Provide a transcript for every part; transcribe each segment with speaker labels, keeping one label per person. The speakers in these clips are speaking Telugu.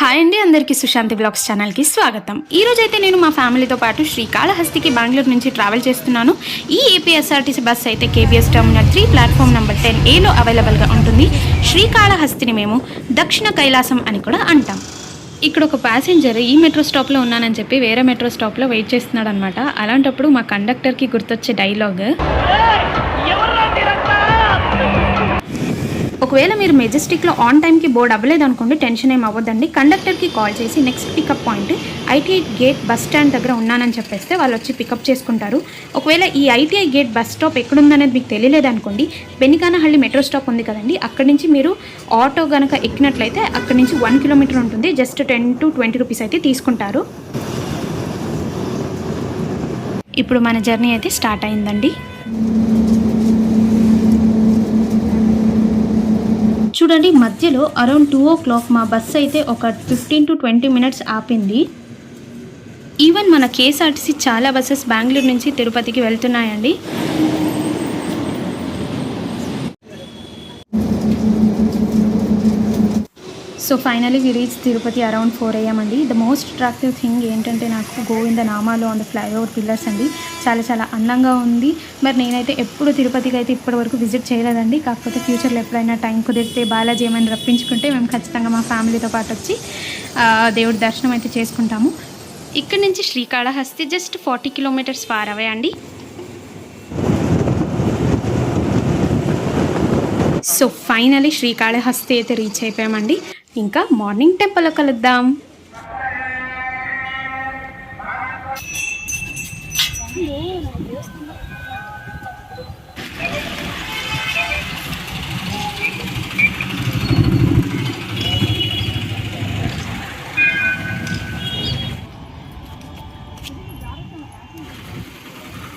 Speaker 1: హాయ్ అండి అందరికీ సుశాంతి బ్లాగ్స్ ఛానల్కి స్వాగతం. ఈరోజు అయితే నేను మా ఫ్యామిలీతో పాటు శ్రీకాళహస్తికి బెంగళూరు నుంచి ట్రావెల్ చేస్తున్నాను. ఈ ఏపీఎస్ఆర్టీసీ బస్ అయితే KBS terminal three platform number ten ఏలో అవైలబుల్గా ఉంటుంది. శ్రీకాళహస్తిని మేము దక్షిణ కైలాసం అని కూడా అంటాం. ఇక్కడ ఒక ప్యాసింజర్ ఈ మెట్రో స్టాప్లో ఉన్నానని చెప్పి వేరే మెట్రో స్టాప్లో వెయిట్ చేస్తున్నాడు అనమాట అలాంటప్పుడు మా కండక్టర్కి గుర్తొచ్చే డైలాగ్ ఒకవేళ మీరు మెజెస్టిక్లో ఆన్ టైంకి బోర్డ్ అవ్వలేదు అనుకోండి టెన్షన్ ఏం అవ్వద్దండి. కండక్టర్కి కాల్ చేసి next pickup point ITI gate bus stand దగ్గర ఉన్నానని చెప్పేస్తే వాళ్ళు వచ్చి పికప్ చేసుకుంటారు. ఒకవేళ ఈ ఐటీఐ గేట్ బస్ స్టాప్ ఎక్కడుందనేది మీకు తెలియలేదు అనుకోండి బెనికానహళ్ళి మెట్రో స్టాప్ ఉంది కదండి అక్కడి నుంచి మీరు ఆటో కనుక ఎక్కినట్లయితే అక్కడి నుంచి వన్ కిలోమీటర్ ఉంటుంది. Just ten to twenty rupees అయితే తీసుకుంటారు. ఇప్పుడు మన జర్నీ అయితే స్టార్ట్ అయిందండి. చూడండి మధ్యలో అరౌండ్ టూ ఓ క్లాక్ మా బస్సు అయితే ఒక ఫిఫ్టీన్ టు ట్వంటీ మినిట్స్ ఆపింది. ఈవెన్ మన కేఎస్ఆర్టీసీ చాలా బస్సెస్ బెంగళూరు నుంచి తిరుపతికి వెళ్తున్నాయండి. So finally we reach Tirupati around four AM అండి. ద మోస్ట్ అట్రాక్టివ్ థింగ్ ఏంటంటే నాకు గోవింద నామాలు ఆన్ ద ఫ్లైఓవర్ పిల్లర్స్ అండి. చాలా చాలా అందంగా ఉంది. మరి నేనైతే ఎప్పుడు తిరుపతికి అయితే ఇప్పటి వరకు విజిట్ చేయలేదండి. కాకపోతే ఫ్యూచర్లో ఎప్పుడైనా టైం కుదిరితే బాలాజీ ఏమైనా రప్పించుకుంటే మేము ఖచ్చితంగా మా ఫ్యామిలీతో పాటు వచ్చి దేవుడి దర్శనం అయితే చేసుకుంటాము. ఇక్కడ నుంచి Srikalahasti just forty kilometres far away అండి. సో ఫైనలీ శ్రీకాళహస్తి అయితే రీచ్ అయిపోయామండి. ఇంకా మార్నింగ్ టెంపుల్లో కలుద్దాం.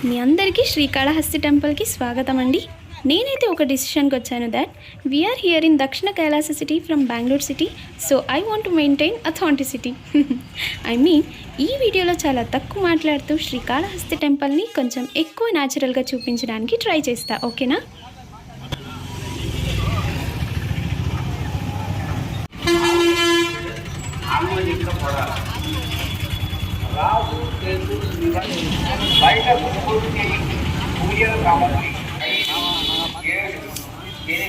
Speaker 1: మీ అందరికీ శ్రీకాళహస్తి టెంపుల్కి స్వాగతం అండి నేనైతే ఒక డిసిషన్కి వచ్చాను that we are here in Dakshina Kailasa city from Bengaluru city so I want to maintain authenticity I mean ఈ వీడియోలో చాలా తక్కువ మాట్లాడుతూ శ్రీకాళహస్తి టెంపుల్ని కొంచెం ఎక్కువ న్యాచురల్గా చూపించడానికి ట్రై చేస్తా ఓకేనా
Speaker 2: బయట పూర్తి పూజల
Speaker 1: గేట్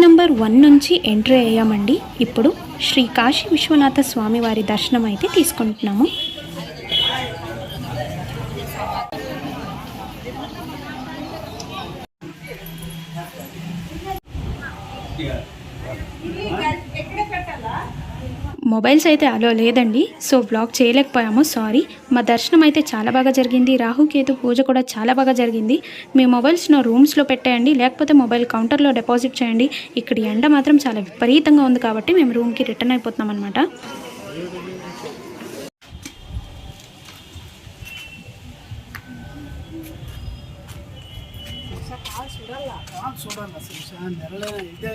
Speaker 1: నెంబర్ వన్ నుంచి ఎంట్రీ అయ్యామండి. ఇప్పుడు శ్రీ కాశీ విశ్వనాథ స్వామి వారి దర్శనం అయితే తీసుకుంటున్నాము. మొబైల్స్ అయితే అలో లేదండి సో బ్లాక్ చేయలేకపోయాము సారీ మా దర్శనం అయితే చాలా బాగా జరిగింది రాహుకేతు పూజ కూడా చాలా బాగా జరిగింది. మీ మొబైల్స్ నా రూమ్స్లో పెట్టేయండి లేకపోతే మొబైల్ కౌంటర్లో డిపాజిట్ చేయండి. ఇక్కడ ఎండ మాత్రం చాలా విపరీతంగా ఉంది కాబట్టి మేము రూమ్కి రిటర్న్ అయిపోతున్నాం అనమాట
Speaker 3: చూడండి ఇదే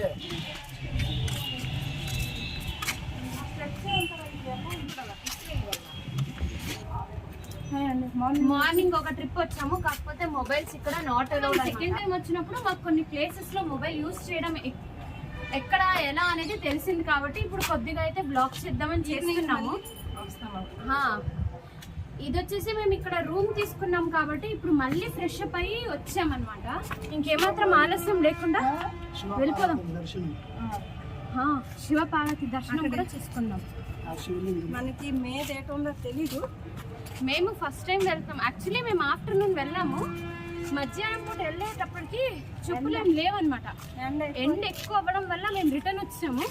Speaker 4: మార్నింగ్. ఒక ట్రిప్ వచ్చాము కాకపోతే మొబైల్స్ ఇక్కడ నాట్ అలౌడ్ సెకండ్ టైం వచ్చినప్పుడు మాకు కొన్ని ప్లేసెస్లో మొబైల్ యూస్ చేయడం ఎక్- ఎక్కడ ఎలా అనేది తెలిసింది కాబట్టి ఇప్పుడు కొద్దిగా అయితే బ్లాక్ చేద్దామని చేస్తున్నాము. హా. ఇది వచ్చేసి మేము ఇక్కడ రూమ్ తీసుకున్నాం కాబట్టి ఇప్పుడు మళ్ళీ ఫ్రెష్ అప్ అయ్యి వచ్చామన్నమాట. ఇంకేమాత్రం ఆలస్యం లేకుండా వెళ్ళిపోదాం.
Speaker 3: దర్శనం
Speaker 4: హా, శివ పార్వతి దర్శనం కూడా చేసుకుందాం.
Speaker 5: మనకి మే డేట్ ఉందో తెలీదు.
Speaker 4: మేము ఫస్ట్ టైం వెళ్తాం. యాక్చువల్లీ మేము ఆఫ్టర్నూన్ వెళ్ళాము. మధ్యాహ్నం పూట వెళ్ళేటప్పటికి చెప్పులు ఏం లేవన్నమాట. ఎండ ఎక్కువ. అవ్వడం వల్ల మేము రిటర్న్ వచ్చాము.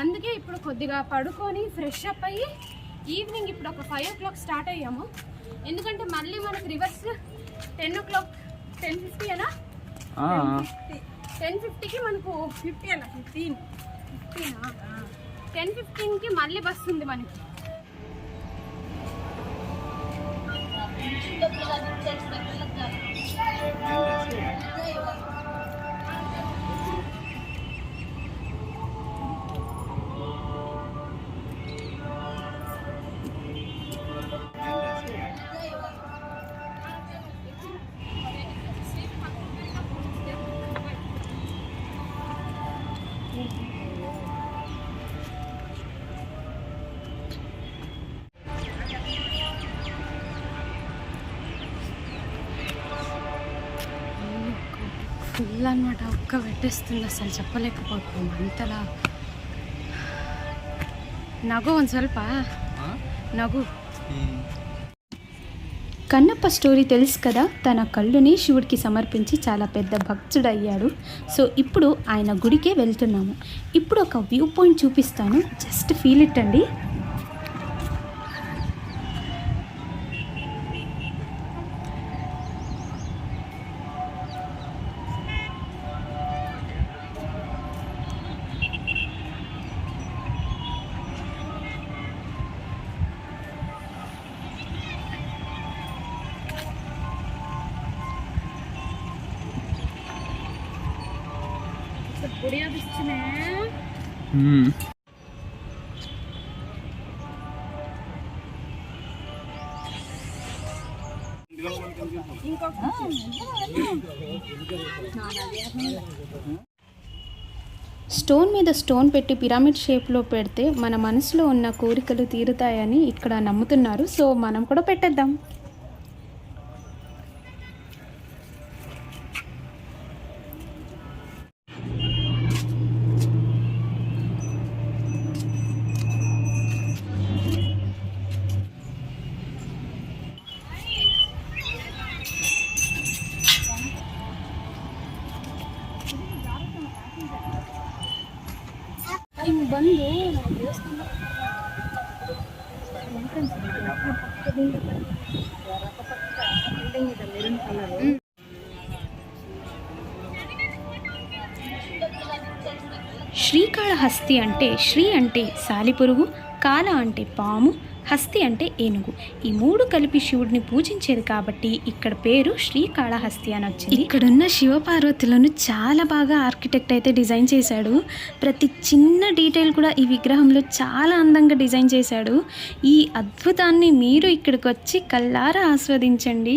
Speaker 4: అందుకే ఇప్పుడు కొద్దిగా పడుకొని ఫ్రెష్ అప్ అయ్యి ఈవినింగ్ ఇప్పుడు ఒక ఫైవ్ ఓ క్లాక్ స్టార్ట్ అయ్యాము. ఎందుకంటే మళ్ళీ మనకు reverse ten o'clock ten fifty అనా టెన్ ఫిఫ్టీకి మనకు
Speaker 5: ఫిఫ్టీ అన్న ఫిఫ్టీన్
Speaker 4: ఫిఫ్టీనా టెన్ ఫిఫ్టీన్కి మళ్ళీ బస్ ఉంది మనకి. ఫుల్ అనమాట ఒక్క పెట్టేస్తుంది అసలు చెప్పలేకపోతున్నాం అంతలా నగు ಒಂದು ಸ್ವಲ್ಪ నగు
Speaker 1: కన్నప్ప స్టోరీ తెలుసు కదా తన కళ్ళుని శివుడికి సమర్పించి చాలా పెద్ద భక్తుడయ్యాడు సో ఇప్పుడు ఆయన గుడికే వెళ్తున్నాము ఇప్పుడు ఒక వ్యూ పాయింట్ చూపిస్తాను జస్ట్ ఫీల్ ఇట్ అండి స్టోన్ మీద స్టోన్ పెట్టి పిరమిడ్ షేప్లో పెడితే మన మనసులో ఉన్న కోరికలు తీరుతాయని ఇక్కడ నమ్ముతున్నారు. సో మనం కూడా పెట్టేద్దాం. శ్రీకాళహస్తి అంటే శ్రీ అంటే సాలిపురుగు కాల అంటే పాము హస్తి అంటే ఏనుగు. ఈ మూడు కలిపి శివుడిని పూజించేది కాబట్టి ఇక్కడ పేరు శ్రీకాళహస్తి అని వచ్చింది. ఇక్కడున్న శివపార్వతులను చాలా బాగా ఆర్కిటెక్ట్ అయితే డిజైన్ చేశాడు. ప్రతి చిన్న డీటెయిల్ కూడా ఈ విగ్రహంలో చాలా అందంగా డిజైన్ చేశాడు. ఈ అద్భుతాన్ని మీరు ఇక్కడికి వచ్చి కల్లారా ఆస్వాదించండి.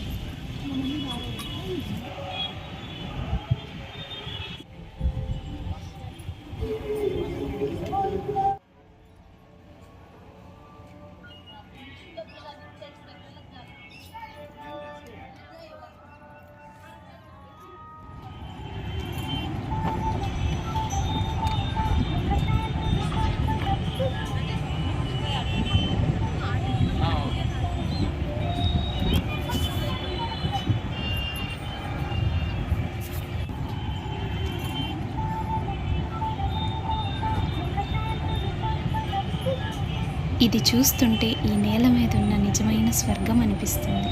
Speaker 1: ఇది చూస్తుంటే ఈ నేల మీద ఉన్న నిజమైన స్వర్గం అనిపిస్తుంది.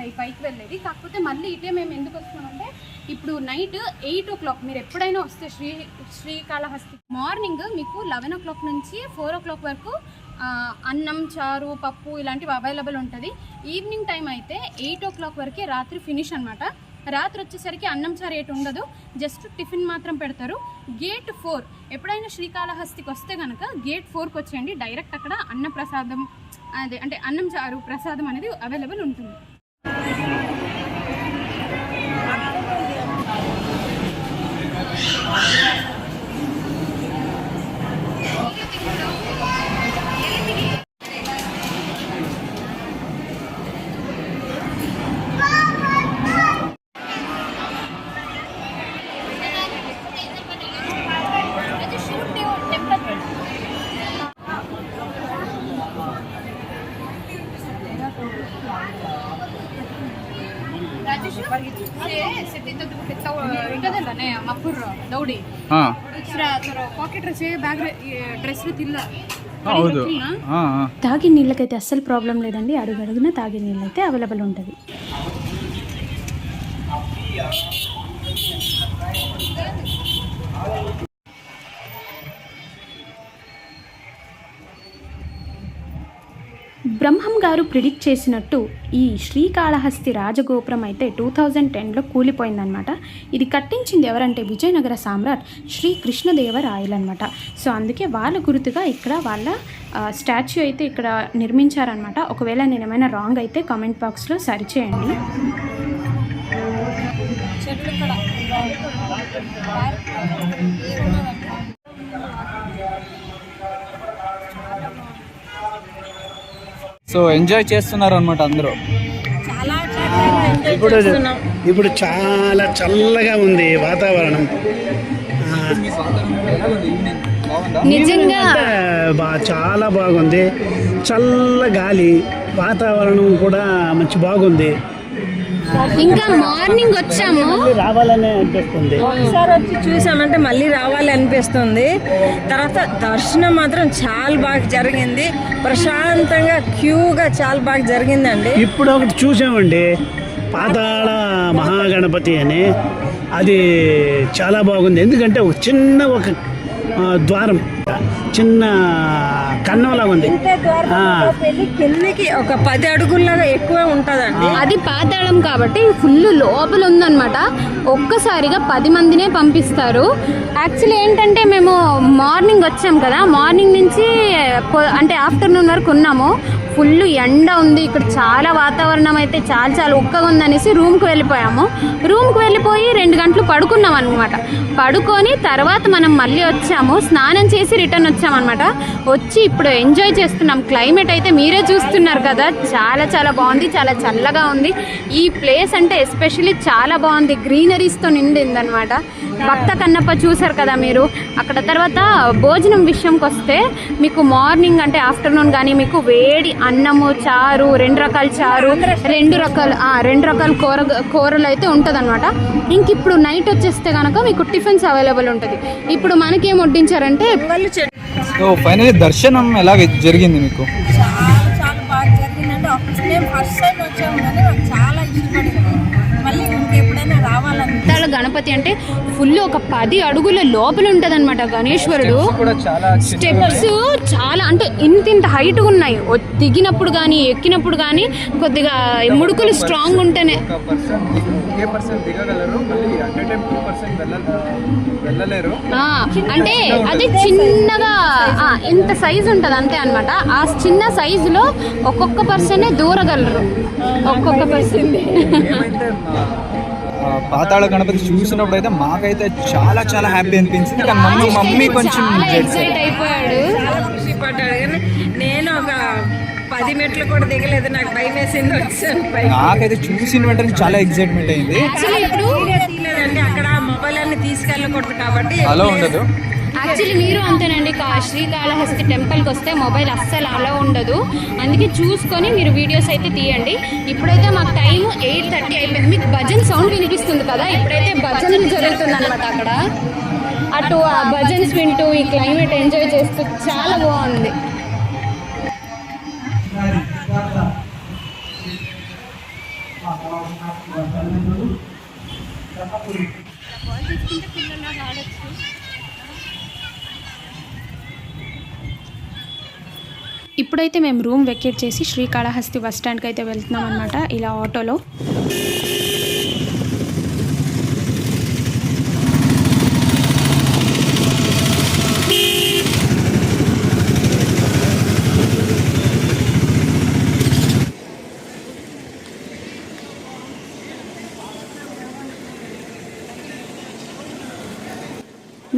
Speaker 6: అదే ఈ పైకి వెళ్ళేది కాకపోతే మళ్ళీ ఇటే మేము ఎందుకు వస్తున్నామంటే ఇప్పుడు నైట్ ఎయిట్ ఓ క్లాక్ మీరు ఎప్పుడైనా వస్తే శ్రీ శ్రీకాళహస్తి మార్నింగ్ మీకు లెవెన్ ఓ క్లాక్ నుంచి ఫోర్ ఓ క్లాక్ వరకు అన్నం చారు పప్పు ఇలాంటివి అవైలబుల్ ఉంటుంది. ఈవినింగ్ టైం అయితే ఎయిట్ ఓ క్లాక్ వరకే రాత్రి ఫినిష్ అనమాట రాత్రి వచ్చేసరికి అన్నం చారు ఏటు ఉండదు. జస్ట్ టిఫిన్ మాత్రం పెడతారు. గేట్ ఫోర్ ఎప్పుడైనా శ్రీకాళహస్తికి వస్తే కనుక గేట్ ఫోర్కి వచ్చేయండి. డైరెక్ట్ అక్కడ అన్న ప్రసాదం అదే అంటే అన్నం చారు ప్రసాదం అనేది అవైలబుల్ ఉంటుంది. Thank you. ಮಕ್ಕಳು ದೌಡಿ
Speaker 7: ಹಾ
Speaker 6: ಪಾಕೆಟ್ ಡ್ರೆಸ್ ಬ್ಯಾಗ್ ಡ್ರೆಸ್ ತಿಲ್ಲ
Speaker 7: ಹೌದು ಹಾ ಹಾ
Speaker 4: తాగే నీళ్ళకైతే అస్సలు ప్రాబ్లం లేదండి అడుగడుగున తాగే నీళ్ళు అయితే అవైలబుల్ ఉంటుంది బ్రహ్మం గారు ప్రిడిక్ట్ చేసినట్టు ఈ శ్రీకాళహస్తి రాజగోపురం అయితే టూ థౌజండ్ టెన్లో కూలిపోయిందనమాట ఇది కట్టించింది ఎవరంటే విజయనగర సామ్రాట్ శ్రీ కృష్ణదేవరాయలు అనమాట సో అందుకే వాళ్ళ గుర్తుగా ఇక్కడ వాళ్ళ స్టాచ్యూ అయితే ఇక్కడ నిర్మించారనమాట ఒకవేళ నేను ఏమైనా రాంగ్ అయితే కామెంట్ బాక్స్లో సరిచేయండి
Speaker 5: చెట్లు
Speaker 7: సో ఎంజాయ్ చేస్తున్నారు అనమాట అందరూ.
Speaker 5: చాలా చాలా ఎంజాయ్
Speaker 3: ఇప్పుడు
Speaker 5: చేస్తున్నాం.
Speaker 3: ఇప్పుడు చాలా చల్లగా ఉంది వాతావరణం.
Speaker 4: నిజంగా.
Speaker 3: చాలా బాగుంది. చల్ల గాలి వాతావరణం కూడా మంచి బాగుంది.
Speaker 4: ఇంకా మార్నింగ్ వచ్చాము.
Speaker 3: రావాలనే అనిపిస్తుంది.
Speaker 5: ఒకసారి వచ్చి చూసామంటే మళ్ళీ రావాలి అనిపిస్తుంది. తర్వాత దర్శనం మాత్రం చాలా బాగా జరిగింది. ప్రశాంతంగా క్యూగా చాలా బాగా జరిగిందండి.
Speaker 3: ఇప్పుడు ఒకటి చూసామండి. పాతాళ మహాగణపతి అని. అది చాలా బాగుంది. ఎందుకంటే ఒక చిన్న ఒక ఆ, ద్వారం చిన్న కన్నంలా ఉంది.
Speaker 5: కిందకి ఒక పది అడుగుల్లాగా ఎక్కువ ఉంటుందండి.
Speaker 4: అది పాతాళం కాబట్టి ఫుల్ లోపల ఉందన్నమాట. ఒక్కసారిగా పది మందినే పంపిస్తారు. యాక్చువల్లీ ఏంటంటే మేము మార్నింగ్ వచ్చాం కదా. మార్నింగ్ నుంచి అంటే ఆఫ్టర్నూన్ వరకు ఉన్నాము. ఫుల్ ఎండ ఉంది ఇక్కడ చాలా వాతావరణం అయితే చాలా చాలా ఉక్కగా ఉందనేసి రూమ్కి వెళ్ళిపోయాము. రూమ్కి వెళ్ళిపోయి రెండు గంటలు పడుకున్నాం అనమాట పడుకొని తర్వాత మనం మళ్ళీ వచ్చాము. స్నానం చేసి రిటర్న్ వచ్చామన్నమాట. వచ్చి ఇప్పుడు ఎంజాయ్ చేస్తున్నాం. క్లైమేట్ అయితే మీరే చూస్తున్నారు కదా. చాలా చాలా బాగుంది చాలా చల్లగా ఉంది. ఈ ప్లేస్ అంటే ఎస్పెషల్లీ చాలా బాగుంది. గ్రీనరీస్తో నిండింది అనమాట భక్త కన్నప్ప చూసారు కదా మీరు? అక్కడ తర్వాత భోజనం విషయంకి వస్తే మీకు మార్నింగ్ అంటే ఆఫ్టర్నూన్ కానీ మీకు వేడి అన్నము చారు రెండు రకాల చారు రెండు రకాల ఆ, రెండు రకాల కూర కూరలు అయితే ఉంటుంది అనమాట ఇంక ఇప్పుడు నైట్ వచ్చేస్తే కనుక మీకు టిఫిన్స్ అవైలబుల్ ఉంటుంది. ఇప్పుడు మనకేం వడ్డించారంటే
Speaker 7: సో ఫైనలీ దర్శనం ఎలాగ జరిగింది మీకు?
Speaker 5: చాలా చాలా బాగా మేము ఫస్ట్ టైం వచ్చాము కానీ
Speaker 4: గణపతి అంటే ఫుల్ ఒక పది అడుగుల లోపల ఉంటుంది అనమాట గణేశ్వరుడు స్టెప్స్ చాలా అంటే ఇంత ఇంత హైట్ ఉన్నాయి. దిగినప్పుడు కానీ ఎక్కినప్పుడు కానీ కొద్దిగా ముడుకులు స్ట్రాంగ్ ఉంటేనే.
Speaker 7: అట్
Speaker 4: అది చిన్నగా ఇంత సైజు ఉంటుంది అంతే అన్నమాట. ఆ చిన్న సైజులో ఒక్కొక్క పర్సనే దూరగలరు. ఒక్కొక్క పర్సన్
Speaker 7: పాతాళ గణపతి చూసినప్పుడు అయితే మాకైతే చాలా చాలా హ్యాపీ అనిపించింది. కానీ మమ్మీ మమ్మీ కొంచెం
Speaker 4: చాలా
Speaker 7: జెడ్స్
Speaker 4: ఎక్సైట్ అయిపోయాడు.
Speaker 5: చాలా ఖుషి పడ్డాడు కానీ నేను ఒక పది మెట్లు కూడా దిగలేదు. నాకు భయం వేసింది వచ్చాను.
Speaker 7: నాకైతే చూసిన వెంటనే చాలా ఎక్సైట్మెంట్ అయింది.
Speaker 5: అక్కడ మొబైల్ అన్ని తీసుకెళ్ళకూడదు కాబట్టి
Speaker 7: అలా ఉండదు.
Speaker 4: యాక్చువల్లీ మీరు అంతేనండి. శ్రీకాళహస్తి టెంపుల్కి వస్తే మొబైల్ అస్సలు అలా ఉండదు. అందుకే చూసుకొని మీరు వీడియోస్ అయితే తీయండి. ఇప్పుడైతే మాకు టైం ఎయిట్ థర్టీ అయిపోయింది. మీకు భజన్ సౌండ్ వినిపిస్తుంది కదా? ఇప్పుడైతే భజన్ జరుగుతుంది అనమాట అక్కడ. అటు ఆ భజన్స్ వింటూ ఈ క్లైమేట్ ఎంజాయ్ చేస్తూ చాలా బాగుంది. ఆడచ్చు
Speaker 1: ఇప్పుడైతే మేము రూమ్ వెకేట్ చేసి శ్రీకాళహస్తి బస్ స్టాండ్కి అయితే వెళ్తున్నాం అనమాట ఇలా ఆటోలో.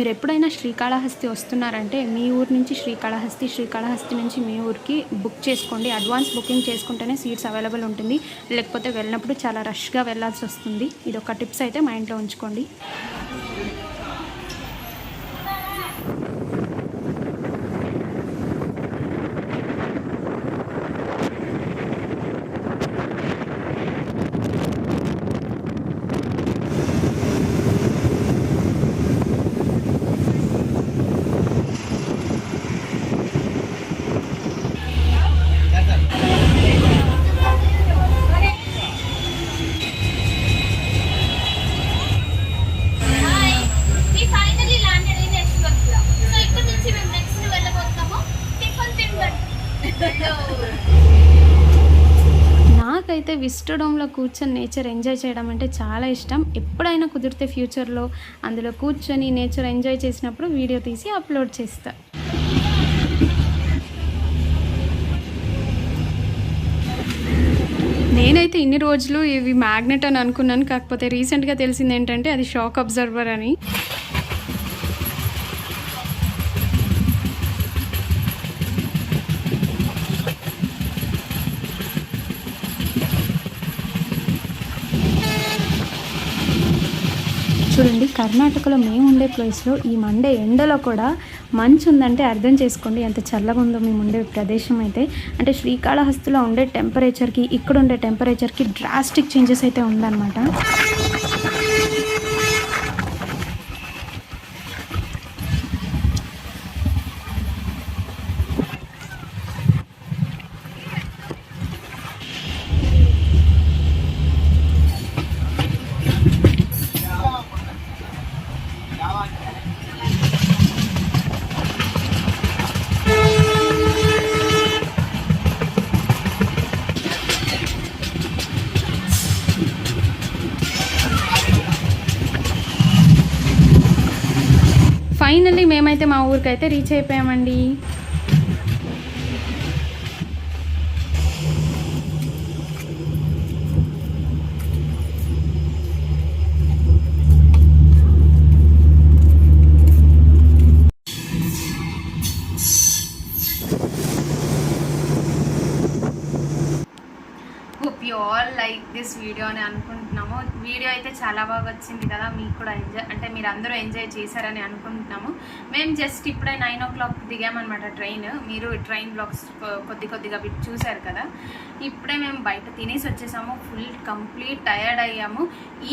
Speaker 1: మీరు ఎప్పుడైనా శ్రీకాళహస్తి వస్తున్నారంటే మీ ఊరు నుంచి శ్రీకాళహస్తి శ్రీకాళహస్తి నుంచి మీ ఊరికి బుక్ చేసుకోండి. అడ్వాన్స్ బుకింగ్ చేసుకుంటేనే సీట్స్ అవైలబుల్ ఉంటుంది. లేకపోతే వెళ్ళినప్పుడు చాలా రష్గా వెళ్ళాల్సి వస్తుంది. ఇది ఒక టిప్స్ అయితే మైండ్లో ఉంచుకోండి
Speaker 4: hi we finally landed in Yeshwantpur so ఇక్కడ నుంచి మేము నెక్స్ట్ వెళ్ళబోతున్నాము టిఫిన్ తింగట్
Speaker 1: నాకైతే విస్టడోమ్లో కూర్చొని నేచర్ ఎంజాయ్ చేయడం అంటే చాలా ఇష్టం. ఎప్పుడైనా కుదిరితే ఫ్యూచర్లో అందులో కూర్చొని నేచర్ ఎంజాయ్ చేసినప్పుడు వీడియో తీసి అప్లోడ్ చేస్తా. నేనైతే ఇన్ని రోజులు ఇవి మ్యాగ్నెట్ అని అనుకున్నాను. కాకపోతే రీసెంట్గా తెలిసింది ఏంటంటే అది షాక్ అబ్జర్వర్ అని. చూడండి కర్ణాటకలో మేము ఉండే ప్లేస్లో ఈ మండే ఎండలో కూడా మంచు ఉందంటే అర్థం చేసుకోండి. ఎంత చల్లగా ఉందో మేము ఉండే ప్రదేశం అయితే. అంటే శ్రీకాళహస్తిలో ఉండే టెంపరేచర్కి ఇక్కడ ఉండే టెంపరేచర్కి డ్రాస్టిక్ చేంజెస్ అయితే ఉందన్నమాట. ఫైనల్లీ మేమైతే మా ఊరికైతే reach అయిపోయామండి. Hope you all like this video అని అనుకుంటున్నాము. వీడియో అయితే చాలా బాగా వచ్చింది కదా మీకు కూడా ఎంజాయ్ అంటే మీరు అందరూ ఎంజాయ్ చేశారని అనుకుంటున్నాము. మేము జస్ట్ ఇప్పుడే నైన్ ఓ క్లాక్ దిగామన్నమాట ట్రైన్. మీరు ట్రైన్ బ్లాక్స్ కొద్ది కొద్దిగా చూశారు కదా. ఇప్పుడే మేము బయట తినేసి వచ్చేసాము. ఫుల్ కంప్లీట్ టయర్డ్ అయ్యాము.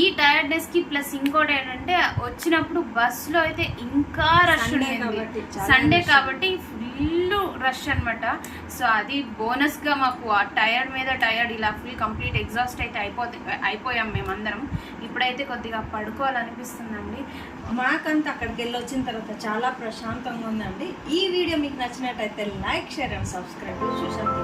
Speaker 1: ఈ టయర్డ్నెస్కి ప్లస్ ఇంకోటి ఏంటంటే వచ్చినప్పుడు బస్సులో అయితే ఇంకా రష్ ఉండేది. సండే. కాబట్టి ఫుల్ రష్ అనమాట సో అది బోనస్గా మాకు ఆ టైర్డ్ మీద టైర్డ్ ఇలా ఫుల్ కంప్లీట్ ఎగ్జాస్ట్ అయితే అయిపోతే అయిపోయాం మేమందరం. ఇప్పుడైతే కొద్దిగా పడుకోవాలనిపిస్తుందండి.
Speaker 5: మాకంతా అక్కడికి వెళ్ళి వచ్చిన తర్వాత చాలా ప్రశాంతంగా ఉందండి. ఈ వీడియో మీకు నచ్చినట్టయితే like share and subscribe. Sushanti